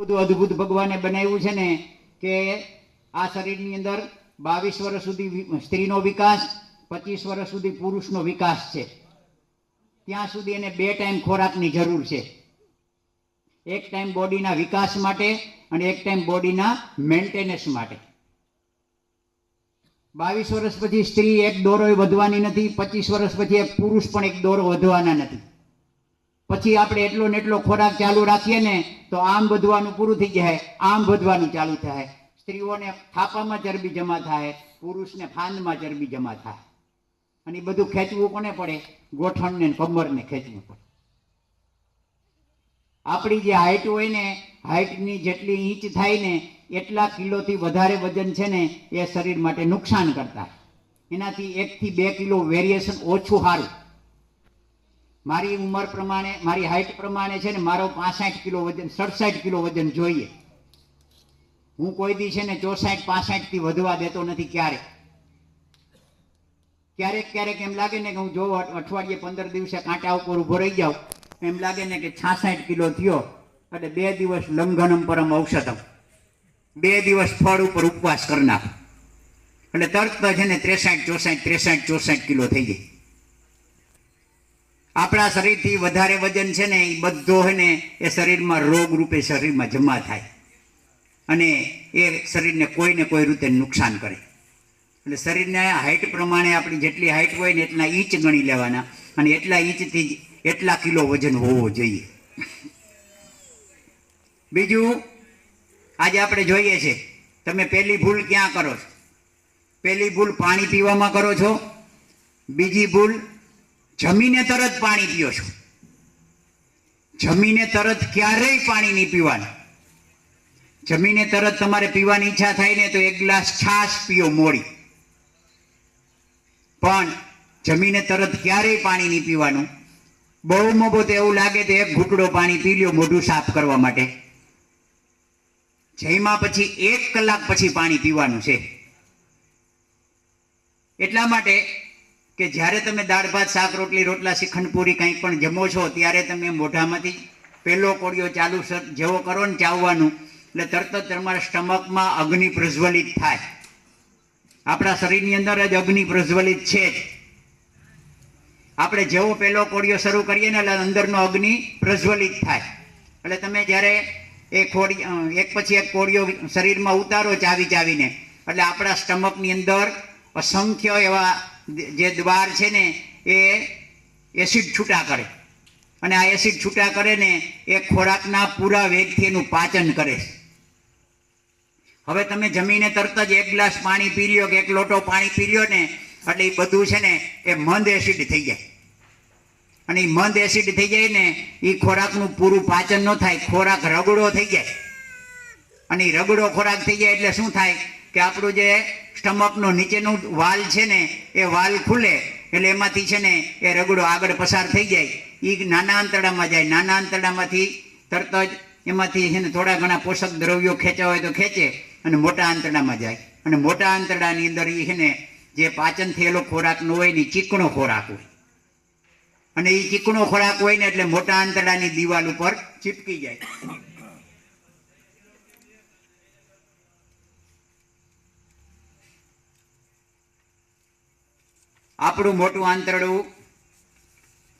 બધું અદ્ભુત ભગવાને બનાવ્યું છે ને, કે આ શરીરની અંદર બાવીસ વર્ષ સુધી સ્ત્રીનો વિકાસ, પચીસ વર્ષ સુધી પુરુષનો વિકાસ છે. ત્યાં સુધી એને બે ટાઈમ ખોરાકની જરૂર છે. એક ટાઈમ બોડીના વિકાસ માટે અને એક ટાઈમ બોડીના મેન્ટેનન્સ માટે. બાવીસ વર્ષ પછી સ્ત્રી એક દોરો વધવાની નથી, પચીસ વર્ષ પછી એક પુરુષ પણ એક દોરો વધવાના નથી. પછી આપણે એટલો ને એટલો ખોરાક ચાલુ રાખીએ ને, તો આમ વધવાનું પૂરું થઈ જાય, આમ વધવાનું ચાલુ થાય. સ્ત્રીઓને થાપામાં ચરબી જમા થાય, પુરુષને ફાંદમાં ચરબી જમા થાય. અને એ બધું ખેંચવું કોને પડે? ગોઠણને કમરને ખેંચવું પડે. આપણી જે હાઈટ હોય ને, હાઈટની જેટલી ઈંચ થાય ને, એટલા કિલોથી વધારે વજન છે ને, એ શરીર માટે નુકસાન કરતા. એનાથી એકથી બે કિલો વેરિએશન ઓછું સારું. મારી ઉંમર પ્રમાણે, મારી હાઈટ પ્રમાણે છે ને મારો પાસઠ કિલો વજન, સડસઠ કિલો વજન જોઈએ. હું કોઈ દી છે ને ચોસાઠ, પાસઠથી વધવા દેતો નથી ક્યારે. ક્યારેક ક્યારેક એમ લાગે ને કે હું જો અઠવાડિયે પંદર દિવસે કાંટા ઉપર ઊભો રહી જાઉં, એમ લાગે ને કે છાસઠ કિલો થયો, એટલે બે દિવસ લંઘનમ પરમ ઔષધમ. બે દિવસ ફળ ઉપર ઉપવાસ કરી નાખો. એટલે તરત છે ને ત્રેસાઠ, ચોસાઠ ત્રેસાઠ, ચોસાઠ કિલો થઈ જાય. આપણા શરીરથી વધારે વજન છે ને એ બધો છે ને એ શરીરમાં રોગ રૂપે શરીરમાં જમા થાય. અને એ શરીરને કોઈ ને કોઈ રીતે નુકસાન કરે. એટલે શરીરને હાઇટ પ્રમાણે આપણી જેટલી હાઇટ હોય ને એટલા ઈંચ ગણી લેવાના અને એટલા ઈંચથી જ એટલા કિલો વજન હોવો જોઈએ. બીજું, આજે આપણે જોઈએ છે, તમે પહેલી ભૂલ ક્યાં કરો છો? પહેલી ભૂલ પાણી પીવામાં કરો છો? બીજી ભૂલ જમીને તરત પાણી પીઓ છો. જમીને તરત ક્યારેય પાણી નહીં પીવાનું. જમીને તરત તમારે પીવાની ઈચ્છા થાય ને તો એક ગ્લાસ છાશ પીઓ મોડી. પણ જમીને તરત ક્યારેય પાણી નહીં પીવાનું. બહુ મોબો તો એવું લાગે તો એક ઘૂંટડો પાણી પી લ્યો મોઢું સાફ કરવા માટે. જયમાં પછી એક કલાક પછી પાણી પીવાનું છે. એટલા માટે કે જ્યારે તમે દાળ, ભાત, શાક, રોટલી, રોટલા શ્રીખંડ પૂરી કંઈ પણ જમો છો, ત્યારે તમે મોઢામાંથી પહેલો કોળિયો ચાલુ જેવો કરો ને ચાવવાનું, એટલે તરત જ તમારા સ્ટમકમાં અગ્નિ પ્રજ્વલિત થાય. આપણા શરીરની અંદર જ અગ્નિ પ્રજ્વલિત છે જ. આપણે જેવો પહેલો કોળિયો શરૂ કરીએ ને એટલે અંદરનો અગ્નિ પ્રજ્વલિત થાય. એટલે તમે જ્યારે એ ખોડી એક પછી એક કોળિયો શરીરમાં ઉતારો ચાવી ચાવીને, એટલે આપણા સ્ટમકની અંદર અસંખ્ય એવા જે દ્વાર છે ને, એ એસિડ છૂટા કરે. અને આ એસિડ છૂટા કરે ને, એ ખોરાકના પૂરા વેગથી એનું પાચન કરે. હવે તમે જમીને તરત જ એક ગ્લાસ પાણી પી લ્યો કે એક લોટો પાણી પી લ્યો ને, એટલે એ બધું છે ને, એ મંદ એસિડ થઈ જાય. અને એ મંદ એસિડ થઈ જાય ને, એ ખોરાકનું પૂરું પાચન ન થાય, ખોરાક રગડો થઈ જાય. અને એ રગડો ખોરાક થઈ જાય એટલે શું થાય? કે આપણું જે સ્ટમકનો નીચેનું વાલ છે ને, એ વાલ ખુલે, એટલે એમાંથી છે ને, એ રગડો આગળ પસાર થઈ જાય. એ નાના આંતરડામાં જાય. નાના આંતરડામાંથી તરત જ એમાંથી છે ને થોડા ઘણા પોષક દ્રવ્યો ખેંચા હોય તો ખેંચે અને મોટા આંતરડામાં જાય. અને મોટા આંતરડાની અંદર એ છે ને, જે પાચન થયેલો ખોરાકનો હોય ને ચીકણો ખોરાક હોય. અને એ ચીકણો ખોરાક હોય ને, એટલે મોટા આંતરડાની દિવાલ ઉપર ચીપકી જાય. આપણું મોટું આંતરડું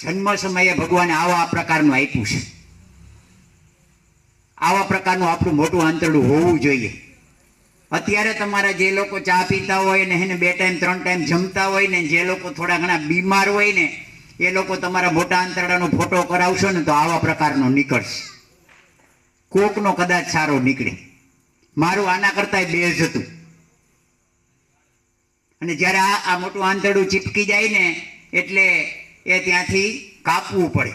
જન્મ સમયે ભગવાને આવા પ્રકારનું આપ્યું છે. આવા પ્રકારનું આપણું મોટું આંતરડું હોવું જોઈએ. અત્યારે તમારા જે લોકો ચા પીતા હોય ને એને બે ટાઈમ, ત્રણ ટાઈમ જમતા હોય ને જે લોકો થોડા ઘણા બીમાર હોય ને, એ લોકો તમારા મોટા આંતરડાનો ફોટો કરાવશો ને તો આવા પ્રકારનો નીકળશે. કોકનો કદાચ સારો નીકળે. મારું આના કરતા બેઝ હતું. અને જ્યારે આ મોટું આંધળું ચીપકી જાય ને, એટલે એ ત્યાંથી કાપવું પડે.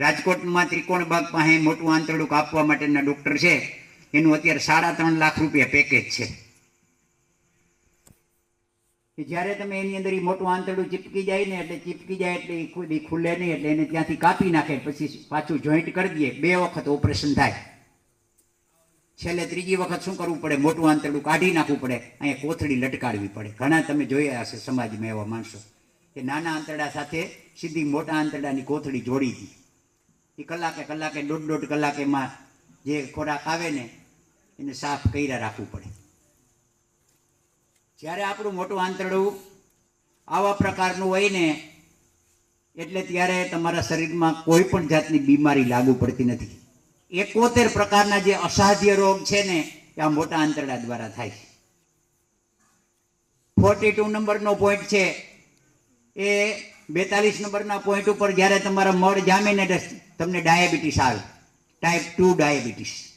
રાજકોટમાં ત્રિકોણબાગ પાસે મોટું આંતરડું કાપવા માટેના ડૉક્ટર છે. એનું અત્યારે સાડા ત્રણ લાખ રૂપિયા પેકેજ છે. જ્યારે તમે એની અંદર એ મોટું આંતરડું ચીપકી જાય ને, એટલે ચીપકી જાય એટલે એ ખુલે નહીં, એટલે એને ત્યાંથી કાપી નાખે પછી પાછું જોઈન્ટ કરી દઈએ બે વખત ઓપરેશન થાય. છેલ્લે ત્રીજી વખત શું કરવું પડે? મોટું આંતરડું કાઢી નાખવું પડે. અહીંયા કોથળી લટકાડવી પડે. ઘણા તમે જોયા હશે સમાજમાં એવા માણસો કે નાના આંતરડા સાથે સીધી મોટા આંતરડાની કોથળી જોડી હતી એ કલાકે કલાકે, દોઢ દોઢ કલાકેમાં જે ખોરાક આવે ને, એને સાફ કર્યા રાખવું પડે. જ્યારે આપણું મોટું આંતરડું આવા પ્રકારનું હોય ને, એટલે ત્યારે તમારા શરીરમાં કોઈ પણ જાતની બીમારી લાગુ પડતી નથી. એકોતેર પ્રકારના જે અસાધ્ય રોગ છે ને, એ આ મોટા આંતરડા દ્વારા થાય છે. ફોર્ટી ટુ નંબરનો પોઈન્ટ છે. એ બેતાલીસ નંબરના પોઈન્ટ ઉપર જ્યારે તમારા મળ જામે ને તમને ડાયાબિટીસ આવે. Type two diabetes.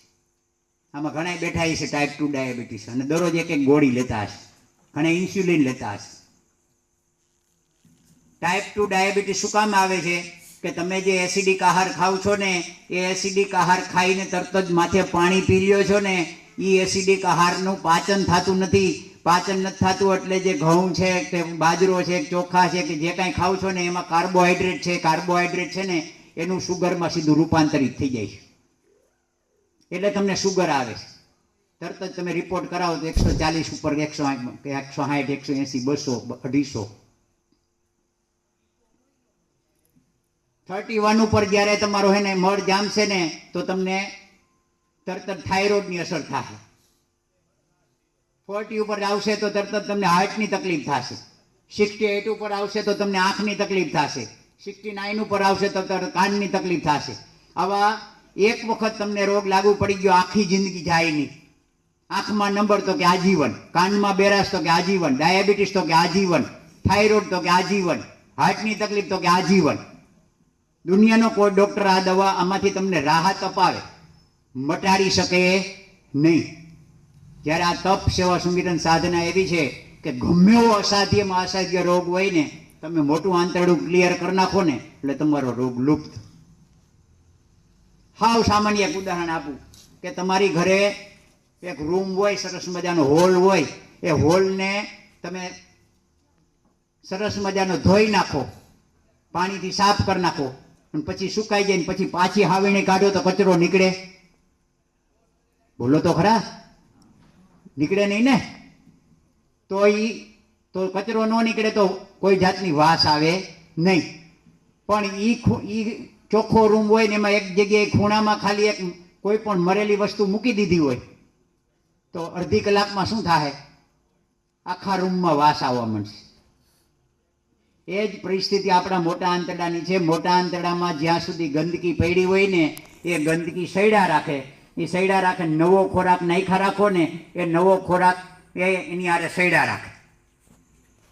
આમાં ઘણા બેઠા છે ટાઈપ ટુ ડાયાબિટીસ. અને દરરોજ એક એક ગોળી લેતા હશે. ઘણા ઇન્સ્યુલિન લેતા હશે. ટાઈપ ટુ ડાયાબિટીસ શું કામ આવે છે? કે તમે જે એસિડિક આહાર ખાવ છો ને, એ એસિડિક આહાર ખાઈને તરત જ માથે પાણી પી લ્યો છો ને એ એસિડિક આહારનું પાચન થતું નથી. પાચન નથી થતું એટલે જે ઘઉં છે, કે બાજરો છે ચોખા છે, કે જે કાંઈ ખાવ છો ને, એમાં કાર્બોહાઈડ્રેટ છે કાર્બોહાઈડ્રેટ છે ને, એનું સુગરમાં સીધું રૂપાંતરિત થઈ જાય છે. એટલે તમને સુગર આવે છે. તરત જ તમે રિપોર્ટ કરાવો તો એકસો ચાલીસ ઉપર એકસો કે એકસો સાઠ એકસો એંસી, બસો, અઢીસો. થર્ટી વન ઉપર જ્યારે તમારો હે ને મળ જામશે ને, તો તમને તરત થાઇરોઇડની અસર થશે. ફોર્ટી ઉપર આવશે તો તરત જ તમને હાર્ટની તકલીફ થશે. સિક્સટી એટ ઉપર આવશે તો તમને આંખની તકલીફ થશે. સિક્સટી નાઇન ઉપર આવશે તો તરત કાનની તકલીફ થશે. આવા એક વખત તમને રોગ લાગુ પડી ગયો, આખી જિંદગી જાય નહીં. આંખમાં નંબર તો કે આજીવન, કાનમાં બેરાશ તો કે આજીવન, ડાયાબિટીસ તો કે આજીવન, થાઇરોઇડ તો કે આજીવન, હાર્ટની તકલીફ તો કે આજીવન. દુનિયાનો કોઈ ડૉક્ટર આ દવા આમાંથી તમને રાહત અપાવે, મટાડી શકે નહીં. જ્યારે આ તપ સેવા સંગીતન સાધના એવી છે કે ગમે એવો અસાધ્યમાં અસાધ્ય રોગ હોય ને, તમે મોટું આંતરડું ક્લિયર કરી નાખો ને, એટલે તમારો રોગ લુપ્ત. હાવ સામાન્ય એક ઉદાહરણ આપું, કે તમારી ઘરે એક રૂમ હોય, સરસ મજાનો હોલ હોય, એ હોલને તમે સરસ મજાનો ધોઈ નાખો, પાણીથી સાફ કરી નાખો અને પછી સુકાઈ જાય ને પછી પાછી હાવીણી કાઢો તો કચરો નીકળે. બોલો તો ખરા. નીકળે નહીં ને? તો ઈ, તો કચરો ન નીકળે તો કોઈ જાતની વાસ આવે નહીં. પણ ખુ- ઈ ચોખ્ખો રૂમ હોય ને એમાં એક જગ્યાએ ખૂણામાં ખાલી એક કોઈ પણ મરેલી વસ્તુ મૂકી દીધી હોય, તો અડધી કલાકમાં શું થાય આખા રૂમમાં વાસ આવવા માંડશે. એ જ પરિસ્થિતિ આપણા મોટા આંતરડાની છે. મોટા આંતરડામાં જ્યાં સુધી ગંદકી પડી હોય ને, એ ગંદકી સૈડા રાખે. એ સૈડા રાખે, નવો ખોરાક નાખા રાખો ને, એ નવો ખોરાક એ એની આરે સૈડા રાખે.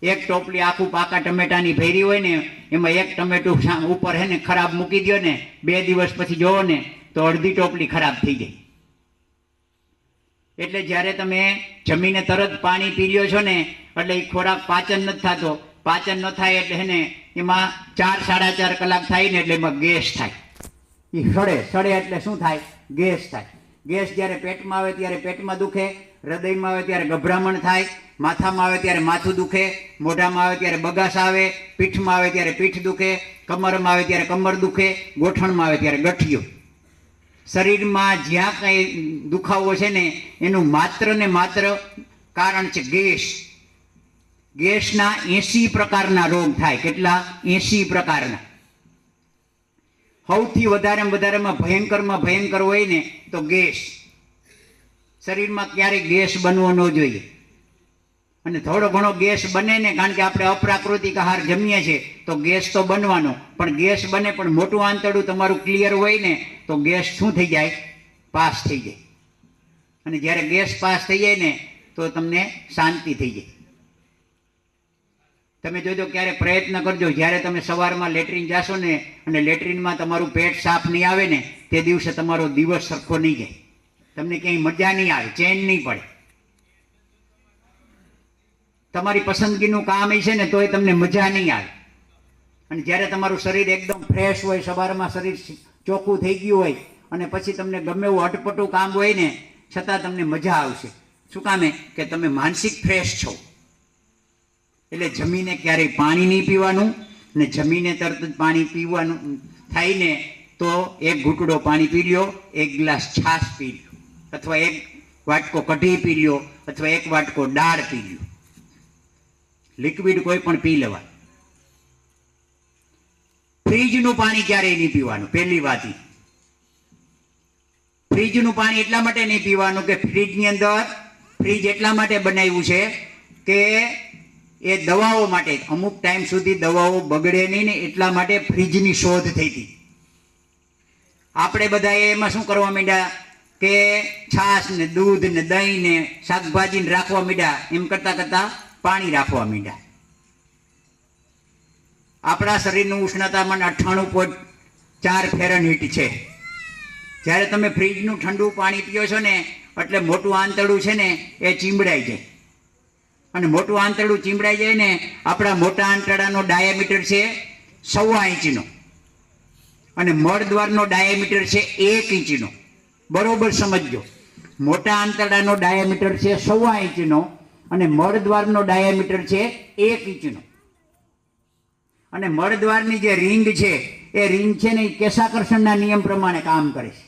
એક ટોપલી આખું પાકા ટમેટાની ભેરી હોય ને, એમાં એક ટમેટું ઉપર હે ને ખરાબ મૂકી દો ને, બે દિવસ પછી જોવો ને, તો અડધી ટોપલી ખરાબ થઈ જાય. એટલે જ્યારે તમે જમીને તરત પાણી પી લ્યો છો ને, એટલે એ ખોરાક પાચન નથી થતો. પાચન ન થાય એટલે એને એમાં ચાર સાડા ચાર કલાક થાય ને એટલે એમાં ગેસ થાય. એ સડે સડે એટલે શું થાય? ગેસ થાય. ગેસ જ્યારે પેટમાં આવે ત્યારે પેટમાં દુખે, હૃદયમાં આવે ત્યારે ગભરામણ થાય, માથામાં આવે ત્યારે માથું દુખે, મોઢામાં આવે ત્યારે બગાસ આવે, પીઠમાં આવે ત્યારે પીઠ દુખે, કમરમાં આવે ત્યારે કમર દુખે, ગોઠણમાં આવે ત્યારે ગઠિયો. શરીરમાં જ્યાં કંઈ દુખાવો છે ને, એનું માત્ર ને માત્ર કારણ છે ગેસ. ગેસના એસી પ્રકારના રોગ થાય. કેટલા? એસી પ્રકારના. સૌથી વધારે વધારેમાં ભયંકરમાં ભયંકર હોય ને તો ગેસ. શરીરમાં ક્યારેય ગેસ બનવો ન જોઈએ. અને થોડો ઘણો ગેસ બને ને, કારણ કે આપણે અપ્રાકૃતિક આહાર જમીએ છીએ, તો ગેસ તો બનવાનો. પણ ગેસ બને પણ મોટું આંતરડું તમારું ક્લિયર હોય ને, તો ગેસ શું થઈ જાય? પાસ થઈ જાય. અને જ્યારે ગેસ પાસ થઈ જાય ને, તો તમને શાંતિ થઈ જાય. તમે જોજો ક્યારે પ્રયત્ન કરજો. જ્યારે તમે સવારમાં લેટ્રિન જાશો ને અને લેટ્રિનમાં તમારું પેટ સાફ નહીં આવે ને, તે દિવસે તમારો દિવસ સરખો નહીં જાય. તમને ક્યાંય મજા નહીં આવે, ચેન નહીં પડે. તમારી પસંદગીનું કામ એ છે ને, તોય તમને મજા નહીં આવે. અને જ્યારે તમારું શરીર એકદમ ફ્રેશ હોય, સવારમાં શરીર ચોખ્ખું થઈ ગયું હોય, અને પછી તમને ગમે એવું અટપટું કામ હોય ને, છતાં તમને મજા આવશે. શું કામે કે તમે માનસિક ફ્રેશ છો. એટલે જમીને ક્યારેય પાણી નહીં પીવાનું ને જમીને તરત જ પાણી પીવાનું થાય ને તો એક ઘૂંટડો પાણી પી લ્યો, એક ગ્લાસ છાશ પી લ્યો, અથવા એક વાટકો કઢી પી લ્યો, અથવા એક વાટકો દાળ પી લ્યો લિક્વિડ કોઈ પણ પી લેવા ફ્રીજનું પાણી ક્યારેય નહીં પીવાનું, પહેલી વાત. ફ્રીજનું પાણી એટલા માટે નહીં પીવાનું કે ફ્રીજની અંદર, ફ્રીજ એટલા માટે બનાવ્યું છે કે એ દવાઓ માટે અમુક ટાઈમ સુધી દવાઓ બગડે નહીં ને એટલા માટે ફ્રીજની શોધ થઈ હતી. આપણે બધાએ એમાં શું કરવા માંડ્યા કે છાશ ને દૂધ ને દહીં ને શાકભાજી ને રાખવા માંડ્યા. એમ કરતા કરતા પાણી રાખવા માંડ્યા. આપણા શરીરનું ઉષ્ણતામાન અઠ્ઠાણું પોઈન્ટ ચાર ફેરનહીટ છે. જ્યારે તમે ફ્રીજનું ઠંડુ પાણી પીઓ છો ને, એટલે મોટું આંતરડું છે ને, એ ચીંબડાઈ જાય. અને મોટું આંતરડું ચીમડાઈ જાય ને, આપણા મોટા આંતરડાનો ડાયામીટર છે સવા ઇંચનો. અને મળદ્વારનો ડાયામીટર છે એક ઇંચનો. બરોબર સમજજો. મોટા આંતરડાનો ડાયામીટર છે સવા ઇંચનો અને મળદ્વારનો ડાયામીટર છે એક ઇંચનો. અને મળદ્વારની જે રિંગ છે, એ રિંગ છે ને એ કેશાકર્ષણના નિયમ પ્રમાણે કામ કરે છે.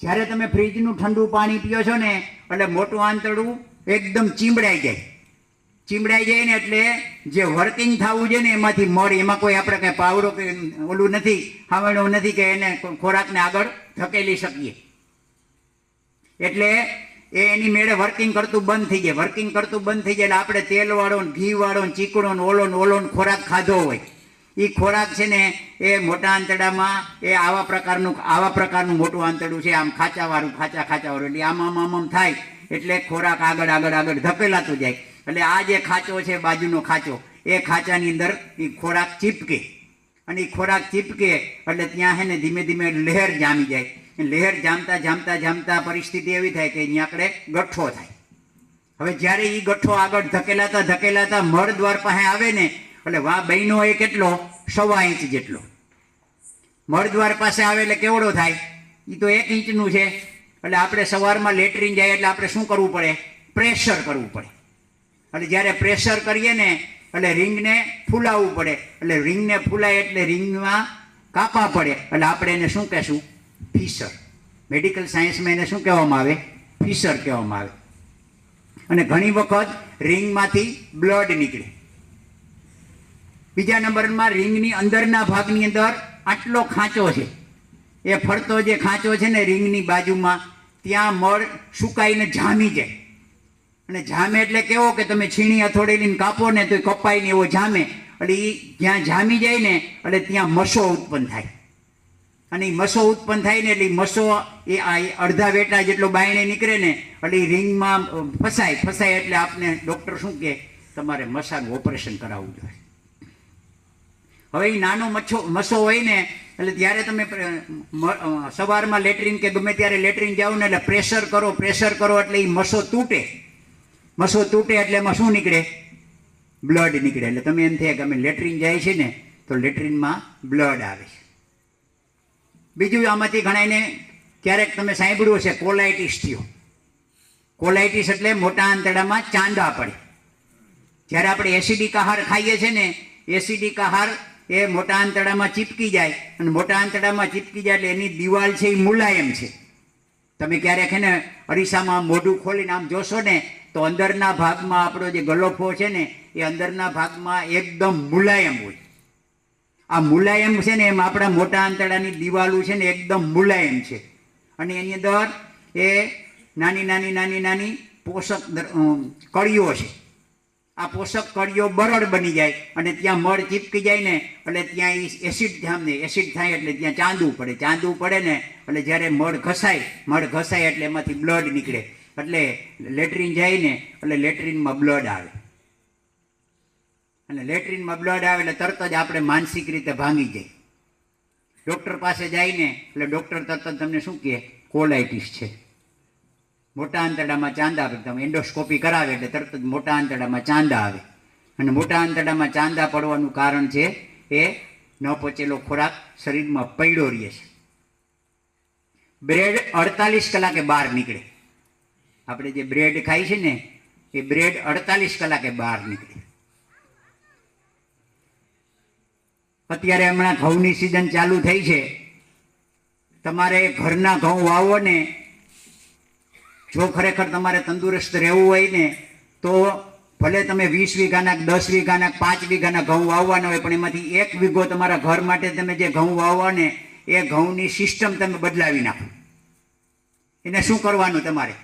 જ્યારે તમે ફ્રીજનું ઠંડુ પાણી પીઓ છો ને, એટલે મોટું આંતરડું એકદમ ચીમડાઈ જાય. ચીમડાઈ જાય ને એટલે જે વર્કિંગ થવું છે ને એમાંથી મળ, એમાં કોઈ આપણે કંઈ પાવડો કે ઓલું નથી, હાવણું નથી કે એને ખોરાકને આગળ ધકેલી શકીએ. એટલે એ એની મેળે વર્કિંગ કરતું બંધ થઈ જાય. વર્કિંગ કરતું બંધ થઈ જાય એટલે આપણે તેલવાળો ને ઘીવાળો ને ચીકણો ને ઓલો ને ઓલો ને ખોરાક ખાધો હોય. એ ખોરાક છે ને એ મોટા આંતરડામાં એ આવા પ્રકારનું આવા પ્રકારનું મોટું આંતરડું છે. આમ ખાચાવાળું, ખાચા ખાચાવાળું. એટલે આમ આમ આમ થાય. એટલે ખોરાક આગળ આગળ આગળ ધકેલાતું જાય. એટલે આ જે ખાંચો છે, બાજુનો ખાંચો, એ ખાંચાની અંદર એ ખોરાક ચીપકે. અને એ ખોરાક ચીપકે, એટલે ત્યાં છે ને ધીમે ધીમે લહેર જામી જાય. લહેર જામતા જામતા જામતા પરિસ્થિતિ એવી થાય કે અહીંયા આપણે ગઠ્ઠો થાય. હવે જ્યારે એ ગઠ્ઠો આગળ ધકેલાતા ધકેલાતા મળ દ્વાર પાસે આવે ને, એટલે વા બહેનો એ કેટલો? સવા ઇંચ જેટલો. મળદ્વાર પાસે આવે એટલે કેવડો થાય? એ તો એક ઇંચનું છે. એટલે આપણે સવારમાં લેટરિન જાય એટલે આપણે શું કરવું પડે? પ્રેશર કરવું પડે. એટલે જ્યારે પ્રેશર કરીએ ને, એટલે રિંગને ફૂલાવવું પડે. એટલે રિંગને ફૂલાય એટલે રિંગમાં કાપા પડે. એટલે આપણે એને શું કહેશું? ફિશર. મેડિકલ સાયન્સમાં એને શું કહેવામાં આવે? ફિશર કહેવામાં આવે. અને ઘણી વખત રિંગમાંથી બ્લડ નીકળે. બીજા નંબરમાં રિંગની અંદરના ભાગની અંદર આટલો ખાંચો છે. એ ફરતો જે ખાંચો છે ને રિંગની બાજુમાં, ત્યાં મળ સુકાઈને જામી જાય. અને જામે એટલે કેવો કે તમે છીણી હથોડી લઈને કાપો ને તો કપાઈને એવો જામે. એટલે એ જ્યાં જામી જાય ને, એટલે ત્યાં મસો ઉત્પન્ન થાય. અને એ મસો ઉત્પન્ન થાય ને એટલે મસો એ આ અડધા વેટા જેટલો બાયણે નીકળે ને, એટલે એ રિંગમાં ફસાય. ફસાય એટલે આપને ડૉક્ટર શું કહે? તમારે મસાનું ઓપરેશન કરાવવું જોઈએ. હવે એ નાનો મચ્છો, મસો હોય ને, એટલે ત્યારે તમે સવારમાં લેટ્રિન કે ગમે ત્યારે લેટ્રિન જાઓ ને, એટલે પ્રેશર કરો પ્રેશર કરો એટલે એ મસો તૂટે. મસો તૂટે એટલે એમાં શું નીકળે? બ્લડ નીકળે. એટલે તમે એમ થાય કે અમે લેટ્રિન જાય છે ને, તો લેટ્રિનમાં બ્લડ આવે છે. બીજું આમાંથી ઘણાને ક્યારેક તમે સાંભળ્યું હશે કોલાઇટિસ થયો. કોલાઇટિસ એટલે મોટા આંતરડામાં ચાંદા પડે. જ્યારે આપણે એસિડિક આહાર ખાઈએ છીએ ને એસિડિક આહાર એ મોટા આંતરડામાં ચીપકી જાય. અને મોટા આંતરડામાં ચીપકી જાય એટલે એની દિવાલ છે એ મુલાયમ છે. તમે ક્યારેક એને અરીસામાં મોઢું ખોલીને આમ જોશો ને, તો અંદરના ભાગમાં આપણો જે ગલોફો છે ને, એ અંદરના ભાગમાં એકદમ મુલાયમ હોય. આ મુલાયમ છે ને એમ આપણા મોટા આંતરડાની દિવાલો છે ને એકદમ મુલાયમ છે. અને એની અંદર એ નાની નાની નાની નાની પોષક કળીઓ છે. આ પોષક કળીઓ બરડ બની જાય અને ત્યાં મળ ચીપકી જાય ને, એટલે ત્યાં એ એસિડ જામને એસિડ થાય એટલે ત્યાં ચાંદવું પડે. ચાંદવું પડે ને, એટલે જ્યારે મળ ઘસાય મળ ઘસાય એટલે એમાંથી બ્લડ નીકળે. એટલે લેટ્રિન જાય ને, એટલે લેટ્રિનમાં બ્લડ આવે. અને લેટ્રિનમાં બ્લડ આવે એટલે તરત જ આપણે માનસિક રીતે ભાંગી જાય ડૉક્ટર પાસે જઈને એટલે ડૉક્ટર તરત જ તમને શું કહે? કોલાઇટિસ છે. મોટા આંતરડામાં ચાંદા આવે. તમે એન્ડોસ્કોપી કરાવે એટલે તરત જ મોટા આંતરડામાં ચાંદા આવે. અને મોટા આંતરડામાં ચાંદા પડવાનું કારણ છે એ ન પચેલો ખોરાક શરીરમાં પડ્યો રહે છે. બ્રેડ અડતાલીસ કલાકે બહાર નીકળે. આપણે જે બ્રેડ ખાઈ છે ને, એ બ્રેડ અડતાલીસ કલાકે બહાર નીકળે. અત્યારે હમણાં ઘઉંની સિઝન ચાલુ થઈ છે. તમારે ઘરના ઘઉં વાવો ને જો ખરેખર તમારે તંદુરસ્ત રહેવું હોય ને, તો ભલે તમે વીસ વીઘાના દસ વીઘાના પાંચ વીઘાના ઘઉં વાવવાના હોય, પણ એમાંથી એક વીઘો તમારા ઘર માટે તમે જે ઘઉં વાવવા ને, એ ઘઉંની સિસ્ટમ તમે બદલાવી નાખો. એને શું કરવાનું તમારે?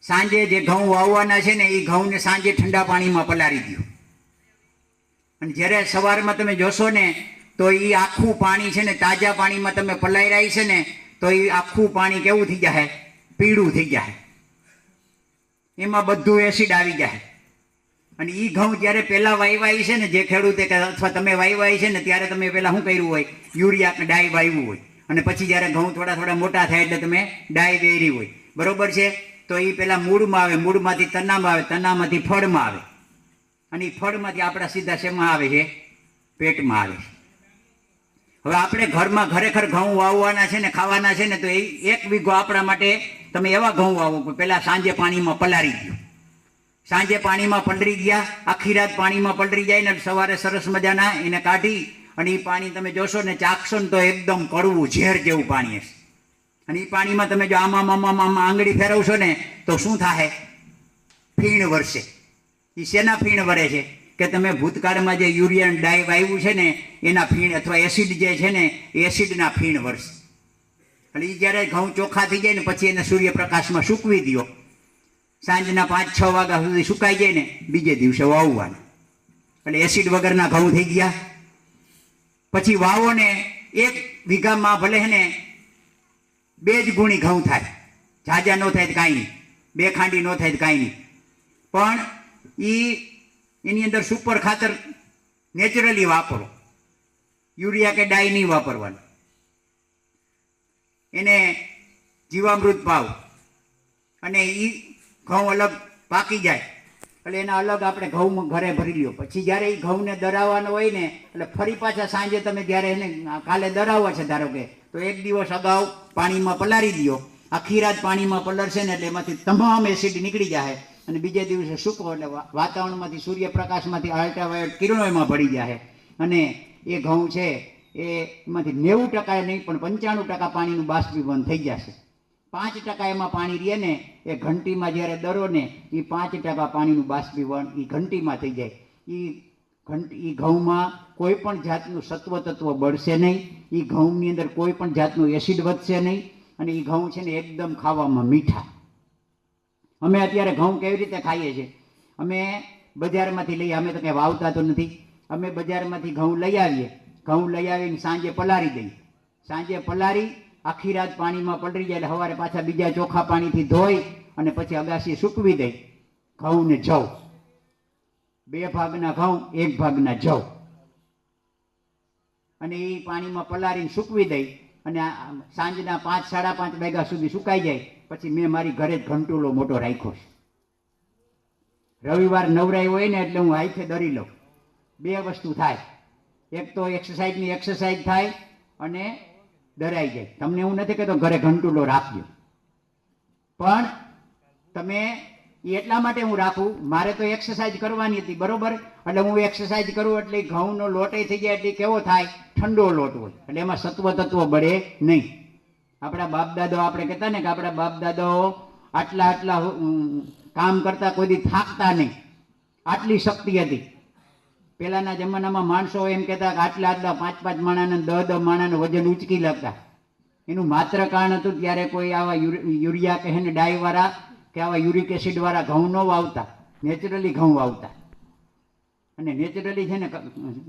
સાંજે જે ઘઉં વાવવાના છે ને, એ ઘઉંને સાંજે ઠંડા પાણીમાં પલાળી દો. અને જ્યારે સવારમાં તમે જોશો ને, તો એ આખું પાણી છે ને, તાજા પાણીમાં તમે પલાળ્યા છે ને, તો એ આખું પાણી કેવું થઈ જાય પીળું થઈ જાય એમાં બધું એસિડ આવી જાય અને એ ઘઉં જ્યારે પહેલાં વાયવાય છે ને જે ખેડૂતે અથવા તમે વાયવાય છે ને ત્યારે તમે પહેલાં શું કર્યું હોય? યુરિયા કે ડાય વાવ્યું હોય. અને પછી જ્યારે ઘઉં થોડા થોડા મોટા થાય એટલે તમે ડાય વેરી હોય. બરોબર છે? તો એ પહેલાં મૂળમાં આવે. મૂળમાંથી તનામાં આવે. તનામાંથી ફળમાં આવે. અને એ ફળમાંથી આપણા સીધા શેમાં આવે છે? પેટમાં આવે છે. હવે આપણે ઘરમાં ખરેખર ઘઉં વાવવાના છે ને ખાવાના છે ને તો એ એક વીઘો આપણા માટે તમે એવા ઘઉં વાવો કે પહેલાં સાંજે પાણીમાં પલારી ગયો. સાંજે પાણીમાં પલળી ગયા, આખી રાત પાણીમાં પલરી જાય ને સવારે સરસ મજાના એને કાઢી અને એ પાણી તમે જોશો ને ચાખશો ને તો એકદમ કડવું ઝેર જેવું પાણી હશે. અને એ પાણીમાં તમે જો આમાં આમાં આમાં આંગળી ફેરવશો ને તો શું થાય ફીણ વરસે. એ શેના ફીણ વરે છે? કે તમે ભૂતકાળમાં જે યુરિયન ડાઈવ આવ્યું છે ને, એના ફીણ અથવા એસિડ જે છે ને એસિડના ફીણ વરસે. એટલે એ જ્યારે ઘઉં ચોખ્ખા થઈ જાય ને પછી એને સૂર્યપ્રકાશમાં સૂકવી દો સાંજના પાંચ, છ વાગ્યા સુધી સુકાઈ જાય ને બીજે દિવસે વાવવાના એટલે એસિડ વગરના ઘઉં થઈ ગયા. પછી વાવો ને એક વીઘામાં ભલે ને બે જ ગુણી ઘઉં થાય. ઝાઝા ન થાય તો કાંઈ નહીં. બે ખાંડી ન થાય તો કાંઈ નહીં. પણ એ એની અંદર સુપર ખાતર નેચરલી વાપરો. યુરિયા કે ડાય નહીં વાપરવાનું. એને જીવામૃત ભાવ. અને એ ઘઉં અલગ પાકી જાય. એટલે એના અલગ આપણે ઘઉં ઘરે ભરી લ્યો. પછી જ્યારે એ ઘઉંને દરાવવાનો હોય ને, એટલે ફરી પાછા સાંજે તમે જ્યારે એને કાલે દરાવવા છે ધારો કે, તો એક દિવસ અગાઉ પાણીમાં પલાળી દો આખી રાત પાણીમાં પલળશે ને એટલે એમાંથી તમામ એસિડ નીકળી જાય અને બીજે દિવસે સૂકો, એટલે વાતાવરણમાંથી સૂર્યપ્રકાશમાંથી અલ્ટ્રાવાયોલેટ કિરણો એમાં ભળી જાય અને એ ઘઉં છે એમાંથી નેવું ટકા નહીં, પણ પંચાણું ટકા પાણીનું બાષ્પીભવન થઈ જશે. પાંચ ટકા એમાં પાણી રહે ને, એ ઘંટીમાં જ્યારે દરો ને, એ પાંચ ટકા પાણીનું બાષ્પીભવન એ ઘંટીમાં થઈ જાય. એ ઘંટી એ ઘઉંમાં કોઈ પણ જાતનું સત્વ તત્વ બળશે નહીં એ ઘઉંની અંદર કોઈ પણ જાતનું એસિડ વધશે નહીં, અને એ ઘઉં છે ને એકદમ ખાવામાં મીઠા. અમે અત્યારે ઘઉં કેવી રીતે ખાઈએ છીએ? અમે બજારમાંથી લઈએ અમે તો કંઈ વાવતા તો નથી. અમે બજારમાંથી ઘઉં લઈ આવીએ. ઘઉં લઈ આવીને સાંજે પલારી દઈ. સાંજે પલારી આખી રાત પાણીમાં પલળી જાય એટલે સવારે પાછા બીજા ચોખા પાણીથી ધોઈ અને પછી અગાસી સૂકવી દઈ. ઘઉંને જવ. બે ભાગના ઘઉં, એક ભાગના જવ. અને એ પાણીમાં પલારીને સૂકવી દઈ અને સાંજના પાંચ, સાડા પાંચ વાગ્યા સુધી સુકાઈ જાય. પછી મેં મારી ઘરે જ ઘંટુલો મોટો રાખ્યો છે. રવિવાર નવરાઈ હોય ને એટલે હું હાઈથે દરી લઉં. બે વસ્તુ થાય. એક તો એક્સરસાઇઝની એક્સરસાઇઝ થાય અને ડરાઈ જાય. તમને એવું નથી કહેતો, ઘરે ઘંટુલો રાખજો. પણ તમે એ એટલા માટે હું રાખું, મારે તો એક્સરસાઇઝ કરવાની હતી, બરોબર? એટલે હું એક્સરસાઇઝ કરું એટલે ઘઉંનો લોટ થઈ જાય એટલે કેવો થાય? ઠંડો લોટ હોય. એટલે એમાં સત્વ તત્વ બળે નહીં. આપણા બાપ દાદો આપણે કહેતા ને કે આપણા બાપ આટલા આટલા કામ કરતા કોઈ દી થાકતા નહીં. આટલી શક્તિ હતી. પહેલાના જમાનામાં માણસો એમ કહેતા કે આટલા આટલા પાંચ પાંચ માણાને દહ દહ માણાને વજન ઉચકી લગતા. એનું માત્ર કારણ હતું ત્યારે કોઈ આવા યુર- યુરિયા કે ને ડાયવાળા કે આવા યુરિક એસિડ વાળા ઘઉં ન વાવતા. નેચરલી ઘઉં વાવતા. અને નેચરલી છે ને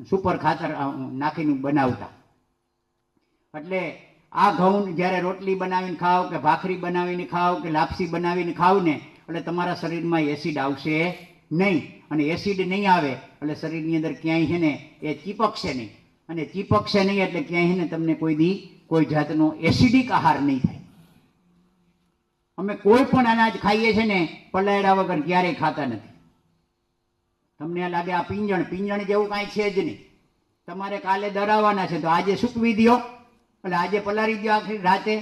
સુપર ખાતર નાખીને બનાવતા. એટલે આ ઘઉં જ્યારે રોટલી બનાવીને ખાઓ કે ભાખરી બનાવીને ખાવ કે લાપસી બનાવીને ખાઓ ને એટલે તમારા શરીરમાં એસિડ આવશે નહીં. અને એસિડ નહીં આવે, એટલે શરીરની અંદર ક્યાંય છે ને એ ચીપકશે નહીં. અને ચીપકશે નહીં એટલે ક્યાંય છે ને તમને કોઈ દી કોઈ જાતનો એસિડિક આહાર નહીં થાય. અમે કોઈ પણ અનાજ ખાઈએ છીએ ને પલાયડા વગર ક્યારેય ખાતા નથી. તમને લાગે આ પિંજણ પિંજણ જેવું કાંઈ છે જ નહીં. તમારે કાલે દરાવવાના છે, તો આજે સૂકવી દો એટલે આજે પલારી દો આખી રાતે.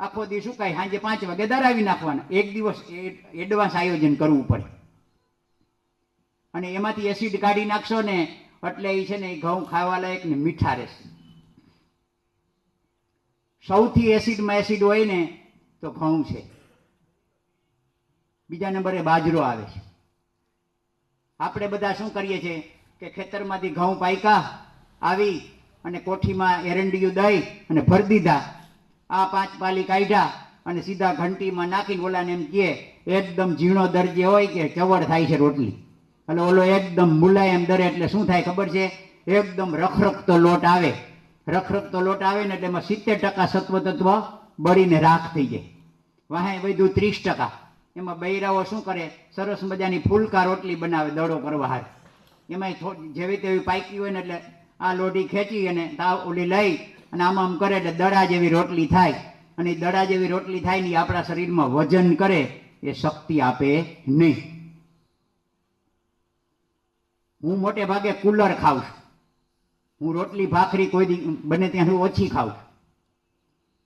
આખો દી સુકાય સાંજે પાંચ વાગે દરાવી નાખવાના. એક દિવસ એડવાન્સ આયોજન કરવું પડે. અને એમાંથી એસિડ કાઢી નાખશો ને, એટલે એ છે ને એ ઘઉં ખાવા લાયક ને મીઠા રહેશે. સૌથી એસિડમાં એસિડ હોય ને, તો ઘઉં છે. બીજા નંબરે બાજરો આવે છે. આપણે બધા શું કરીએ છીએ કે ખેતરમાંથી ઘઉં પાયકા આવી અને કોઠીમાં એરંડિયું દઈ અને ભરી દીધા. આ પાંચ પાલી કાઢ્યા અને સીધા ઘંટીમાં નાખીને ઓલાને એમ કહે, એકદમ ઝીણો દરજે હોય કે ચવડ થાય છે રોટલી. એટલે ઓલો એકદમ મુલાયમ દરે એટલે શું થાય ખબર છે? એકદમ રખરખતો લોટ આવે. રખરખતો લોટ આવે ને એટલે એમાં સિત્તેર ટકા સત્વ તત્વ બળીને રાખ થઈ જાય. વાહે વધ્યું ત્રીસ ટકા. એમાં બૈરાઓ શું કરે? સરસ મજાની ફૂલકા રોટલી બનાવે દડો કરવા હાર. એમાં જેવી તેવી પાકી હોય ને એટલે આ લોઢી ખેંચી અને તાવ ઓલી લઈ અને આમ આમ કરે એટલે દડા જેવી રોટલી થાય. અને દડા જેવી રોટલી થાય ને આપણા શરીરમાં વજન કરે, એ શક્તિ આપે નહીં. હું મોટે ભાગે કુલર ખાઉં છું. હું રોટલી, ભાખરી કોઈ દી બને ત્યાં હું ઓછી ખાઉં છું.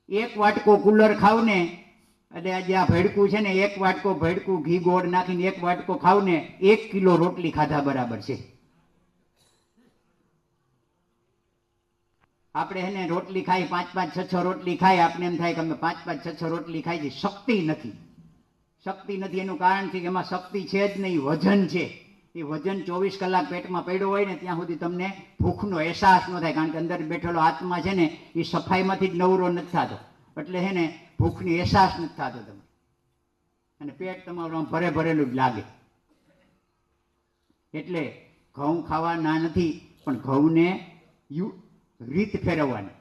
એક વાટકો કુલર ખાઉં ને, એટલે આજે આ ભેડકું છે ને, એક વાટકો ભેડકું ઘી ગોળ નાખીને એક વાટકો ખાઉં ને, એક કિલો રોટલી ખાધા બરાબર છે. આપણે એને રોટલી ખાઈ, પાંચ પાંચ, છ છ રોટલી ખાઈ આપણે એમ થાય કે અમે પાંચ પાંચ, છ છ રોટલી ખાઈ છે. શક્તિ નથી. શક્તિ નથી એનું કારણ છે કે એમાં શક્તિ છે જ નહીં, વજન છે. એ વજન ચોવીસ કલાક પેટમાં પડ્યો હોય ને, ત્યાં સુધી તમને ભૂખનો અહેસાસ ન થાય. કારણ કે અંદર બેઠેલો આત્મા છે ને, એ સફાઈમાંથી જ નવરો નથી થતો. એટલે છે ને, ભૂખની અહેસાસ નથી થતો તમે અને પેટ તમારું ભરે ભરેલું જ લાગે. એટલે ઘઉં ખાવાના નથી, પણ ઘઉંને યુ, રીત ફેરવવાની.